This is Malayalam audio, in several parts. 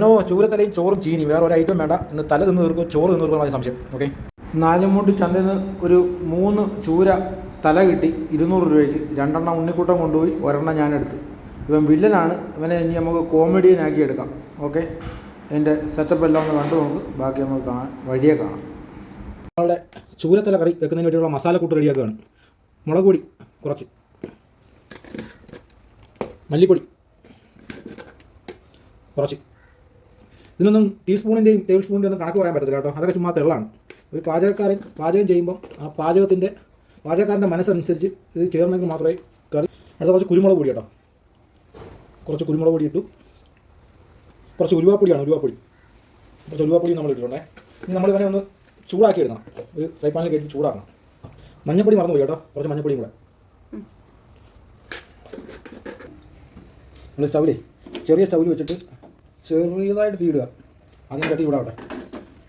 നോ ചൂരത്തലയും ചോറും ചീനി വേറെ ഒരു ഐറ്റം വേണ്ട ഇന്ന് തല തിന്ന് തീർക്കും ചോറ് തിന്ന് തീർക്കും സംശയം ഓക്കെ നാലുമുണ്ട് ചന്തയിൽ നിന്ന് ഒരു മൂന്ന് ചൂര തല കിട്ടി ഇരുന്നൂറ് രൂപയ്ക്ക്. രണ്ടെണ്ണം ഉണ്ണിക്കൂട്ടം കൊണ്ടുപോയി ഒരെണ്ണം ഞാൻ എടുത്ത്. ഇവൻ വില്ലനാണ് ഇവനെ ഇനി നമുക്ക് കോമഡിയനാക്കി എടുക്കാം ഓക്കെ എന്റെ സെറ്റപ്പ് എല്ലാം ഒന്ന് കണ്ടു നോക്ക് ബാക്കി നമുക്ക് കാണാൻ വഴിയെ കാണാം. നമ്മളുടെ ചൂരത്തല കറി വെക്കുന്നതിന് വേണ്ടിയുള്ള മസാലക്കൂട്ട് റെഡിയാക്കുകയാണ് മുളക് പൊടി കുറച്ച്. മല്ലിപ്പൊടി കുറച്ച്. ഇതിനൊന്നും ടീസ്പൂണിന്റെയും ടേബിൾ സ്പൂണിന്റെ ഒന്നും കണക്ക് പറയാൻ പറ്റത്തില്ല കേട്ടോ. അതൊക്കെ ചുമ്മാ തെള്ളാണ്. ഒരു പാചകക്കാരൻ പാചകം ചെയ്യുമ്പോൾ ആ പാചകത്തിന്റെ പാചകക്കാരന്റെ മനസ്സനുസരിച്ച് ഇത് ചേർന്നെങ്കിൽ മാത്രമേ കറി അടുത്ത കുറച്ച് കുരുമുളക് പൊടി കേട്ടോ. കുറച്ച് കുരുമുളക് പൊടി ഇട്ടു. കുറച്ച് ഉരുവാപ്പൊടിയാണ് ഉരുവാപ്പൊടി കുറച്ച് ഉരുവാപ്പൊടി നമ്മൾ ഇട്ടിട്ടുണ്ടേ. ഇനി നമ്മൾ ഇവനെ ഒന്ന് ചൂടാക്കി ഇടണം. ഒരു ഫ്രൈ പാനിൽ കയറ്റി ചൂടാക്കണം. മഞ്ഞപ്പൊടി മറന്നു പോയി കേട്ടോ. കുറച്ച് മഞ്ഞപ്പൊടിയും കൂടെ. നമ്മൾ സ്റ്റൗവിലേ ചെറിയ സ്റ്റൗവിൽ വെച്ചിട്ട് ചെറിയതായിട്ട് തീയിടുക. ആദ്യം ചട്ടി അവിടെ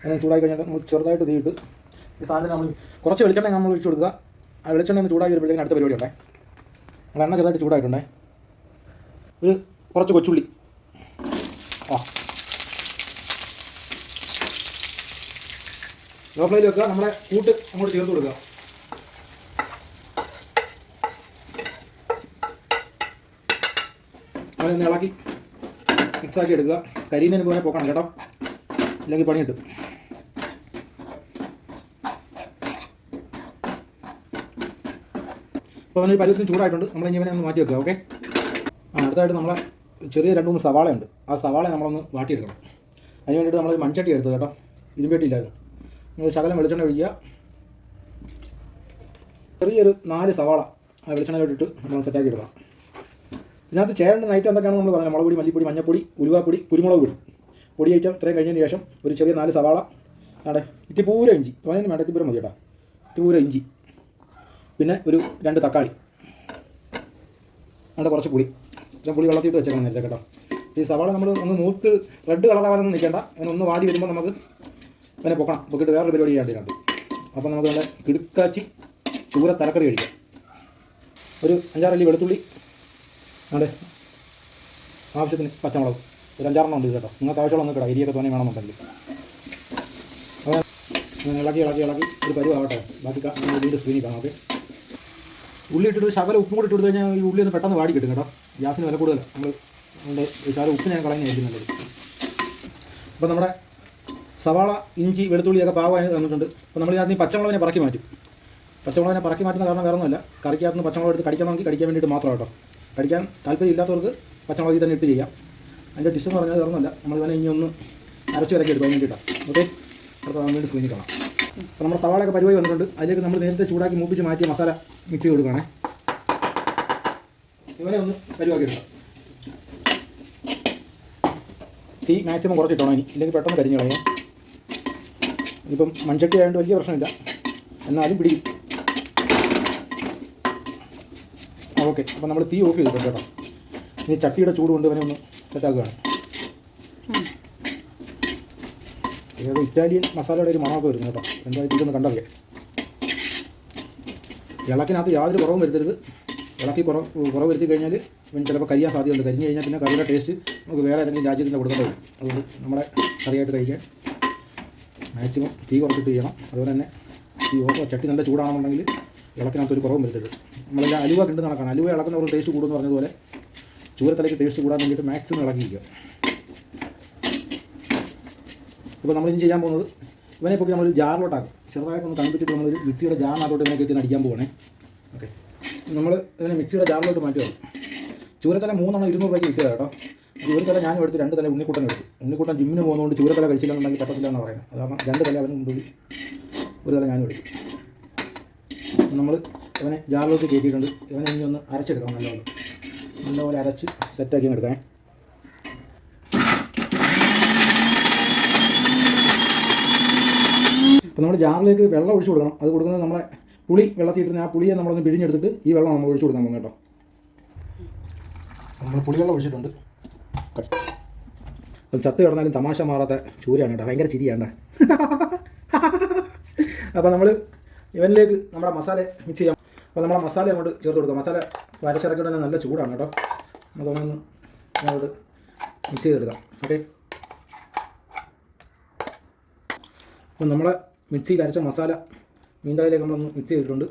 അതിന് ചൂടായി കഴിഞ്ഞാൽ നമ്മൾ ചെറുതായിട്ട് തീയിട്ട് ഈ സാധനം നമ്മൾ കുറച്ച് വെളിച്ചെണ്ണ നമ്മൾ ഒഴിച്ചു കൊടുക്കുക. ആ വെളിച്ചെണ്ണ ഒന്ന് ചൂടാക്കി വരുമ്പോഴത്തേക്കും അടുത്ത പരിപാടി ഉണ്ടേ. നമ്മൾ എണ്ണ ചെറുതായിട്ട് ചൂടായിട്ടുണ്ടേ. ഒരു കുറച്ച് കൊച്ചുള്ളി. ആ. ലോ ഫ്ലെയിൽ വെക്കുക. നമ്മുടെ കൂട്ട് അങ്ങോട്ട് ചേർത്ത് കൊടുക്കുക. അങ്ങനെ ഒന്ന് ഇളക്കി. മിക്സാക്കി എടുക്കുക. കരിയുന്നതിന് പോലെ പോക്കണം കേട്ടോ. അല്ലെങ്കിൽ പണി കിട്ടും. അപ്പോൾ അവനൊരു പരുവത്തിന് ചൂടായിട്ടുണ്ട്. നമ്മൾ ഇനി ഇവനെ ഒന്ന് മാറ്റി വെക്കുക ഓക്കെ? ആ അടുത്തായിട്ട് നമ്മളെ ചെറിയ രണ്ട് മൂന്ന് സവാള ഉണ്ട് ആ സവാള നമ്മളൊന്ന് വാട്ടിയെടുക്കണം. അതിന് വേണ്ടിയിട്ട് നമ്മൾ മൺചട്ടി എടുത്തത് കേട്ടോ. ഇരുമ്പേട്ടിയില്ലായിരുന്നു നിങ്ങൾ ശകലം വെളിച്ചെണ്ണ ഒഴിക്കുക. ചെറിയൊരു നാല് സവാള ആ വെളിച്ചെണ്ണയിലോട്ടിട്ട് നമ്മൾ സെറ്റാക്കി എടുക്കണം. ഇതിനകത്ത് ചേരേണ്ട നൈറ്റ് എന്തൊക്കെയാണ് നമ്മൾ പറഞ്ഞത് മുളകുപൊടി മല്ലിപ്പൊടി മഞ്ഞപ്പൊടി ഉരുവാപ്പൊടി കുരുമുളക് പൊടി പൊടി ഐറ്റം ഇത്രയും കഴിഞ്ഞതിന് ശേഷം ഒരു ചെറിയ നാല് സവാള അവിടെ ഇത്തിപ്പൂര ഇഞ്ചി. തോനെയൊന്നും വേണ്ട ഇത്തിപ്പൂരം മതി കേട്ടോ. ഇത്തിപ്പൂര ഇഞ്ചി. പിന്നെ ഒരു രണ്ട് തക്കാളി. അവിടെ കുറച്ച് പുളി. ഇത്ര പുളി വെള്ളത്തിയിട്ട് വെച്ചേക്കണം നേരത്തെ കേട്ടോ. ഈ സവാള നമ്മൾ ഒന്ന് മൂത്ത് റെഡ് കളറാവാനൊന്നും നിൽക്കേണ്ട. അങ്ങനെ ഒന്ന് വാടി വരുമ്പോൾ നമുക്ക് അതിനെ പൊക്കണം. പൊക്കിട്ട് വേറൊരു പരിപാടി ചെയ്യാണ്ട് ഇതിനകത്ത്. അപ്പോൾ നമുക്ക് നല്ല കിടുക്കാച്ചി ചൂര തലക്കറി കഴിക്കാം. ഒരു അഞ്ചാറല്ലി വെളുത്തുള്ളി അതെ ആവശ്യത്തിന് പച്ചമുളക്. ഒരു അഞ്ചാറെണ്ണം ഉണ്ട് കേട്ടോ. നിങ്ങൾക്ക് ആവശ്യമുള്ള ഒന്ന് കിടാം എരിയൊക്കെ തോന്നി വേണമെന്നുണ്ടെങ്കിൽ. അങ്ങനെ ഇളക്കി ഇളക്കി ഇളക്കി ഒരു പരുവാവട്ടെ ബാക്കി വീണ്ടും സ്ക്രീനിൽ കാണാം ഓക്കെ. ഉള്ളി ഇട്ടിട്ട് ശകലം ഉപ്പും കൂടി ഇട്ട് കഴിഞ്ഞാൽ ഈ ഉള്ളി ഒന്ന് പെട്ടെന്ന് വാടി കിട്ടും കേട്ടോ. ഗ്യാസിന് വില കൂടുതൽ നമ്മൾ ഒരു ശകലം ഉപ്പ് ഞാൻ കളയുന്നതായിരിക്കും നല്ലത്. അപ്പോൾ നമ്മുടെ സവാള ഇഞ്ചി വെളുത്തുള്ളിയൊക്കെ പാകമായി തന്നിട്ടുണ്ട് അപ്പോൾ നമ്മൾ ഇതിനകത്ത് പച്ചമുളകിനെ പറക്കി മാറ്റും. പച്ചമുളകിനെ പറക്കി മാറ്റുന്ന കാരണം വേറെ ഒന്നുമല്ല കറിക്കകത്ത് നിന്ന് പച്ചമുളക് എടുത്ത് കടിക്കണമെങ്കിൽ കടിക്കാൻ വേണ്ടിയിട്ട് മാത്രം കേട്ടോ കടിക്കാൻ താല്പര്യം ഇല്ലാത്തവർക്ക് പച്ചമുളകിൽ തന്നെ ഇട്ട് ചെയ്യാം. അതിന്റെ ഡിഷ് എന്ന് പറഞ്ഞാൽ തുറന്നല്ല നമ്മൾ ഇതിനെ ഇനി ഒന്ന് അരച്ചു വരക്കി എടുക്കാൻ വേണ്ടിയിട്ടാണ് ഓക്കെ? അടുത്ത വേണ്ടി സ്ക്രീനിൽ കാണാം. അപ്പോൾ നമ്മുടെ സവാളൊക്കെ പരിപാടി വന്നിട്ടുണ്ട്. അതിലേക്ക് നമ്മൾ നേരത്തെ ചൂടാക്കി മൂപ്പിച്ച് മാറ്റി മസാല മിക്സ് ചെയ്ത് കൊടുക്കുകയാണേ. ഇവനെ ഒന്ന് പരിവാക്കി എടുക്കാം. തീ മാക്സിമം കുറച്ചിട്ടോണം ഇനി. ഇല്ലെങ്കിൽ പെട്ടെന്ന് കരിഞ്ഞു കളയാം. ഇപ്പം മൺചട്ടി ആയതുകൊണ്ട് വലിയ പ്രശ്നമില്ല. എന്നാലും പിടിക്കും ആ ഓക്കെ അപ്പോൾ നമ്മൾ തീ ഓഫ് ചെയ്തിട്ടുണ്ട് കേട്ടോ. ഇനി ചട്ടിയുടെ ചൂട് കൊണ്ട് ഇവനെ ഒന്ന് സെറ്റാക്കുകയാണ് ഏതോ ഇറ്റാലിയൻ മസാലയുടെ ഒരു മണമൊക്കെ വരുന്നു കേട്ടോ. എന്തായാലും ഇതൊന്ന് കണ്ടറിയാം. ഇളക്കിനകത്ത് യാതൊരു കുറവും വരുത്തരുത്. ഇളക്കി കുറവ് കുറവ് വരുത്തി കഴിഞ്ഞാൽ ഇവൻ ചിലപ്പോൾ കരിയാൻ സാധ്യതയുണ്ട്. കരിഞ്ഞ് കഴിഞ്ഞാൽ പിന്നെ കറിയുടെ ടേസ്റ്റ് നമുക്ക് വേറെ ഏതെങ്കിലും രാജ്യത്തിന്റെ കൊടുക്കേണ്ടി വരും. അതുകൊണ്ട് നമ്മുടെ കറിയായിട്ട് കഴിക്കാൻ മാക്സിമം തീ കുറച്ചിട്ട് ചെയ്യണം. അതുപോലെ തന്നെ ഈ ചട്ടി നല്ല ചൂടാണെന്നുണ്ടെങ്കിൽ ഇളക്കിനകത്ത് ഒരു കുറവും വരുത്തരുത്. നമ്മളെല്ലാം അലുവ കിട്ടുന്ന കണക്കാണ് അലുവ ഇളക്കുന്ന ഒരു ടേസ്റ്റ് കൂടുമെന്ന് പറഞ്ഞതുപോലെ ചൂരത്തലയ്ക്ക് ടേസ്റ്റ് കൂടാൻ വേണ്ടിയിട്ട് മാക്സിമം ഇളക്കിയിരിക്കുക ഇപ്പോൾ നമ്മൾ ഇനി ചെയ്യാൻ പോകുന്നത് ഇവനെ പൊക്കി നമ്മൾ ജാറിലോട്ടാക്കും ചെറുതായിട്ടൊന്ന് തണുപ്പിച്ചിട്ട് നമ്മളൊരു മിക്സിയുടെ ജാറിനകത്തോട്ട് ഇവനെ കയറ്റി അടിക്കാൻ പോകണേ ഓക്കെ. നമ്മൾ ഇതിനെ മിക്സിയുടെ ജാറിലോട്ട് മാറ്റി മാറ്റുകയാണ്. ചൂരത്തല മൂന്നെണ്ണം ഇരുന്നൂറ് രൂപയ്ക്ക് കിട്ടുക കേട്ടോ. ചൂരത്തല ഞാനും എടുത്ത് രണ്ട് തല ഉണ്ണിക്കുട്ടൻ എടുത്തു. ഉണ്ണിക്കുട്ടൻ ജിമ്മിന് പോകുന്നതുകൊണ്ട് ചൂരത്തല കഴിച്ചില്ലെന്നുണ്ടെങ്കിൽ പറ്റത്തില്ല എന്ന് പറയുന്നത്. അതാണ് രണ്ട് തല അവന് കൊണ്ടുപോയി ഒരു തല ഞാനും എടുത്തു. നമ്മൾ ഇവനെ ജാറിലോട്ട് കയറ്റിയിട്ടുണ്ട്. ഇവനെ ഇനി ഒന്ന് അരച്ചെടുക്കണം നല്ലപോലെ നല്ലപോലെ അരച്ച് സെറ്റാക്കി എടുക്കാം അപ്പോൾ നമ്മൾ ജാറിലേക്ക് വെള്ളം ഒഴിച്ചു കൊടുക്കണം. അത് കൊടുക്കുന്നത് നമ്മളെ പുളി വെള്ളത്തിൽ ഇട്ടിരുന്ന ആ പുളിയെ നമ്മളൊന്ന് പിഴിഞ്ഞെടുത്തിട്ട് ഈ വെള്ളം നമ്മൾ ഒഴിച്ചു കൊടുക്കാൻ പോകുന്നത് കേട്ടോ. നമ്മൾ പുളിവെള്ളം ഒഴിച്ചിട്ടുണ്ട്. ചത്ത് കിടന്നാലും തമാശ മാറാത്ത ചൂരയാണ് കേട്ടോ. ഭയങ്കര ചിരിയാണ്ട അപ്പോൾ നമ്മൾ ഇവനിലേക്ക് നമ്മുടെ മസാല മിക്സ് ചെയ്യാം. അപ്പോൾ നമ്മുടെ മസാല അങ്ങോട്ട് ചേർത്ത് കൊടുക്കാം. മസാല വരച്ചിറക്കിയിട്ട് തന്നെ നല്ല ചൂടാണ് കേട്ടോ. നമുക്കൊന്നൊന്ന് അത് മിക്സ് ചെയ്തെടുക്കാം. ഓക്കെ അപ്പം നമ്മളെ മിക്സിയിൽ അരച്ച മസാല മീൻകറിയിലേക്ക് നമ്മളൊന്ന് മിക്സ് ചെയ്തിട്ടുണ്ട്.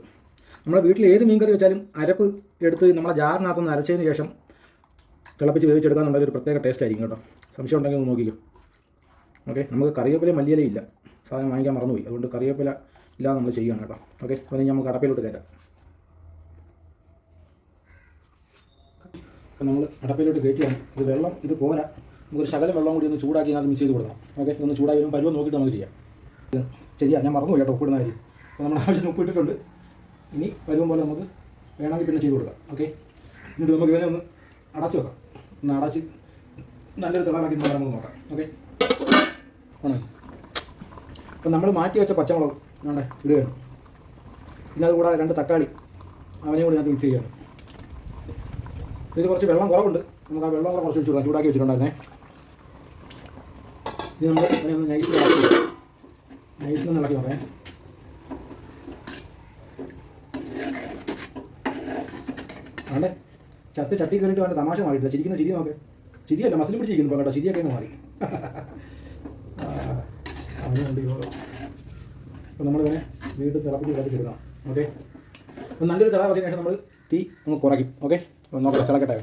നമ്മളെ വീട്ടിൽ ഏത് മീൻകറി വെച്ചാലും അരപ്പ് എടുത്ത് നമ്മളെ ജാറിനകത്തുനിന്ന് അരച്ചതിന് ശേഷം തിളപ്പിച്ച് വേവിച്ചെടുക്കാന്നുണ്ടെങ്കിൽ ഒരു പ്രത്യേക ടേസ്റ്റ് ആയിരിക്കും കേട്ടോ. സംശയം ഉണ്ടെങ്കിൽ ഒന്ന് നോക്കിക്കോ. ഓക്കെ നമുക്ക് കറിവേപ്പില മല്ലിയില ഇല്ല. സാധനം വാങ്ങിക്കാൻ മറന്നുപോയി. അതുകൊണ്ട് കറിവേപ്പില ഇല്ലാതെ നമ്മൾ ചെയ്യുകയാണ് കേട്ടോ. ഓക്കെ അപ്പോൾ ഇനി നമുക്ക് അടപ്പയിലോട്ട് കയറ്റാം. അപ്പോൾ നമ്മൾ അടപ്പയിലോട്ട് കയറ്റിയാണ് ഇത് വെള്ളം ഇത് പോരാ. നമുക്കൊരു ശകലം വെള്ളം കൂടി ഒന്ന് ചൂടാക്കി അതിനകത്ത് മിസ് ചെയ്ത് കൊടുക്കാം. ഓക്കെ ഇതൊന്ന് ചൂടാക്കി വരുമ്പോൾ പരുവം നോക്കിയിട്ട് നമുക്ക് ചെയ്യാം. ചെയ്യാം. ഞാൻ മറന്നു കേട്ടോ ഉപ്പിടുന്ന കാര്യം. അപ്പോൾ നമ്മൾ ആവശ്യത്തിന് ഉപ്പ് ഇട്ടിട്ടുണ്ട്. ഇനി പരുവം പോലെ നമുക്ക് വേണമെങ്കിൽ പിന്നെ ചെയ്ത് കൊടുക്കാം. ഓക്കെ എന്നിട്ട് നമുക്ക് ഇതിനെ ഒന്ന് അടച്ച് വെക്കാം. ഒന്ന് അടച്ച് നല്ലൊരു തിളകാക്കി നമുക്ക് നോക്കാം. ഓക്കെ ആണ്? അപ്പം നമ്മൾ മാറ്റി വെച്ച പച്ചമുളക് വേണ്ടേ ഇടുകയാണ് പിന്നെ അതുകൂടാതെ രണ്ട് തക്കാളി അവനെയും കൂടി ഞാൻ മിക്സ് ചെയ്യുകയാണ്. ഇതിൽ കുറച്ച് വെള്ളം കുറവുണ്ട്. നമുക്ക് ആ വെള്ളം കുറച്ച് വെച്ചു കൊടുക്കാം. ചൂടാക്കി വെച്ചിട്ടുണ്ടായിരുന്നേ. ഇത് നമ്മൾ അതിനെ ഒന്ന് നൈസിൽ ഇളക്കി നോക്കേ വേണ്ടേ ചത്ത് ചട്ടി കയറിയിട്ട് വേണ്ട തമാശ മാറിയിട്ടില്ല. ചിരിക്കുന്ന ചിരി നോക്കെ ചിരിയല്ല മസിലും പിടിച്ചിരിക്കുന്നു കേട്ടോ ചിരിയൊക്കെ മാറി. അവനുണ്ട് അപ്പോൾ നമ്മളിതിനെ വീണ്ടും തിളപ്പിച്ച് തിളപ്പിച്ചെടുക്കണം ഓക്കെ അപ്പോൾ നല്ലൊരു തിള വെച്ചതിന് ശേഷം നമ്മൾ തീ ഒന്ന് കുറയ്ക്കും. ഓക്കെ അപ്പോൾ നോക്കാം തിളക്കട്ടെ.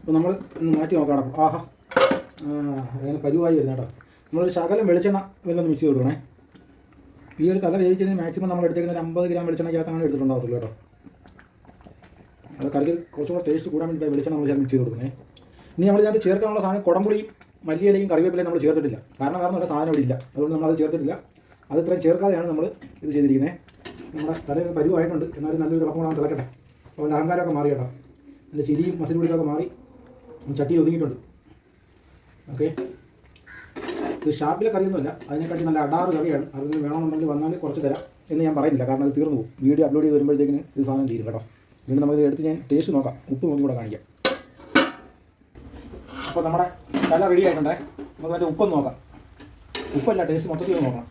അപ്പോൾ നമ്മൾ ഒന്ന് മാറ്റി നോക്കണം ആഹാ. അങ്ങനെ പരുവായി വരുന്ന കേട്ടോ. നമ്മളൊരു ശകലം വെളിച്ചെണ്ണ വെല്ലൊന്ന് മിക്സ് ചെയ്ത് കൊടുക്കണേ. ഈ ഒരു തല വേവിക്കുന്നതിന് മാക്സിമം നമ്മൾ എടുത്തേക്കുന്ന ഒരു അമ്പത് ഗ്രാം വെളിച്ചെണ്ണയ്ക്കകത്താണ് എടുത്തിട്ടുണ്ടാകത്തുള്ളൂ കേട്ടോ. അത് കറിക്ക് കുറച്ചും കൂടെ ടേസ്റ്റ് കൂടാൻ വേണ്ടി വെളിച്ചെണ്ണ നമ്മൾ ചേർത്ത് മിക്സ് ചെയ്ത് കൊടുക്കുന്നത്. ഇനി നമ്മൾ ഇതിനകത്ത് ചേർക്കാനുള്ള സാധനം കുടംപുളിയും മല്ലിയിലയും കറിവേപ്പിലയും നമ്മൾ ചേർത്തിട്ടില്ല. കാരണം വേറെ നല്ല സാധനം ഇവിടെ ഇല്ല. അതുകൊണ്ട് നമ്മൾ അത് ചേർത്തിട്ടില്ല. അത് ഇത്രയും ചേർക്കാതെയാണ് നമ്മൾ ഇത് ചെയ്തിരിക്കുന്നത്. നമ്മുടെ തല പരുവായിട്ടുണ്ട്. എന്നാലും നല്ലൊരു തിളക്കം കൂടെ തിളക്കട്ടെ. അപ്പോൾ അതിന്റെ അഹങ്കാരമൊക്കെ മാറി കേട്ടോ. അതിന്റെ ചിരിയും മസിൽ പിടിക്കൊക്കെ മാറി. ചട്ടി ഒതുങ്ങിയിട്ടുണ്ട്. ഓക്കെ. ഇത് ഷാപ്പിലെ കറിയൊന്നുമല്ല. അതിനെക്കാട്ടി നല്ല അടാറ് കറിയാണ്. അതിന് വേണമെന്നുണ്ടെങ്കിൽ വന്നാൽ കുറച്ച് തരാം എന്ന് ഞാൻ പറയുന്നില്ല. കാരണം അത് തീർന്നു പോകും. വീഡിയോ അപ്ലോഡ് ചെയ്ത് വരുമ്പോഴത്തേക്കിന് ഇത് സാധനം തീരും കേട്ടോ. വീണ്ടും നമുക്ക് എടുത്ത് ഞാൻ ടേസ്റ്റ് നോക്കാം. ഉപ്പ് നോക്കി കൂടെ കാണിക്കാം. അപ്പോൾ നമ്മുടെ തല റെഡി ആയിട്ടുണ്ടേ. നമുക്ക് അതിന്റെ ഉപ്പൊന്ന് നോക്കാം. ഉപ്പല്ല ടേസ്റ്റ് മൊത്തത്തിൽ നോക്കാം നോക്കണം.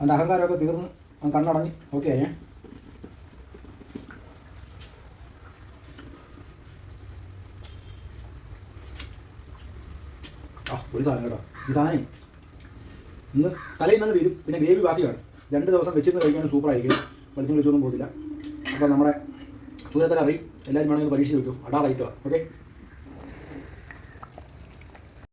അതിന്റെ അഹങ്കാരമൊക്കെ തീർന്ന് അവൻ കണ്ണടങ്ങി ഓക്കെ ഏ ഒരു സാധനം കേട്ടോ. ഈ സാധനം ഇന്ന് തലയിൽ നിന്ന് തീരും പിന്നെ ഗ്രേവി ബാക്കിയാണ് രണ്ട് ദിവസം വെച്ചിരുന്ന് കഴിക്കാൻ സൂപ്പറായിരിക്കും വെളിച്ചം വിളിച്ചൊന്നും പോകത്തില്ല. അപ്പോൾ നമ്മുടെ ചൂരത്തല അറിയും എല്ലാവരും വേണമെങ്കിൽ പരീക്ഷ വയ്ക്കും അടാറായിട്ടോ ഓക്കെ